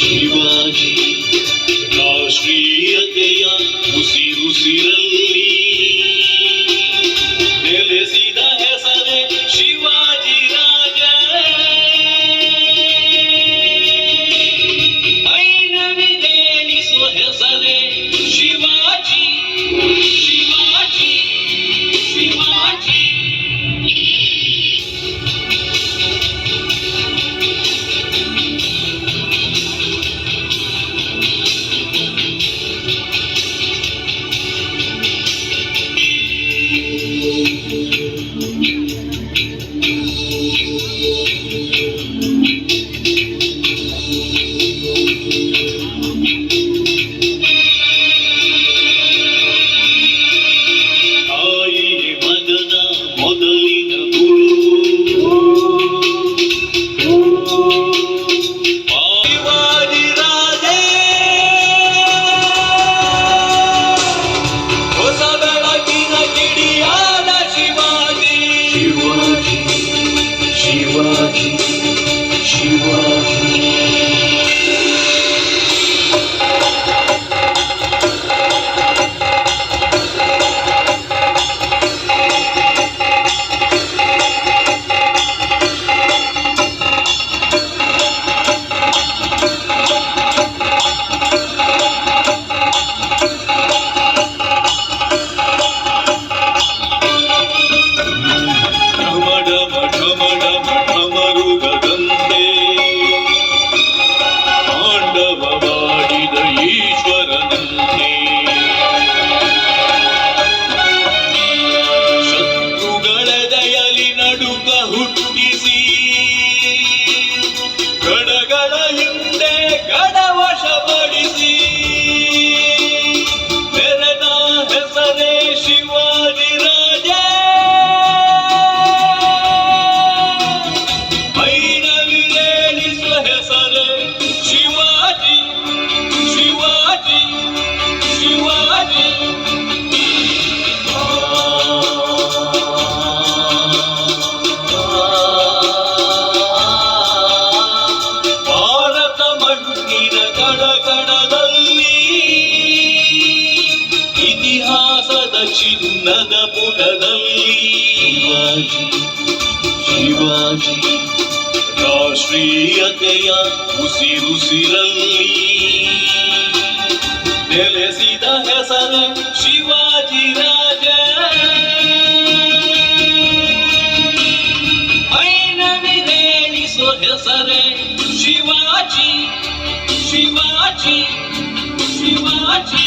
ಶಿವಾಜಿ ರಾಷ್ಟ್ರೀಯತೆಯ ಉಸಿರುಸಿರ ಗಡಗಳ ಹಿಂದೆ ಗಡವಶಪಡಿಸಿ ಚಿನ್ನದ ಪುಟದಲ್ಲಿ ಶಿವಾಜಿ ಶಿವಾಜಿ, ರಾಷ್ಟ್ರೀಯತೆಯ ಉಸಿರುಸಿರಲ್ಲಿ ನೆಲೆಸಿದ ಹೆಸರು ಶಿವಾಜಿ ರಾಜ. ಐನವಿದೇಳಿಸೋ ಹೆಸರೇ ಶಿವಾಜಿ ಶಿವಾಜಿ ಶಿವಾಜಿ.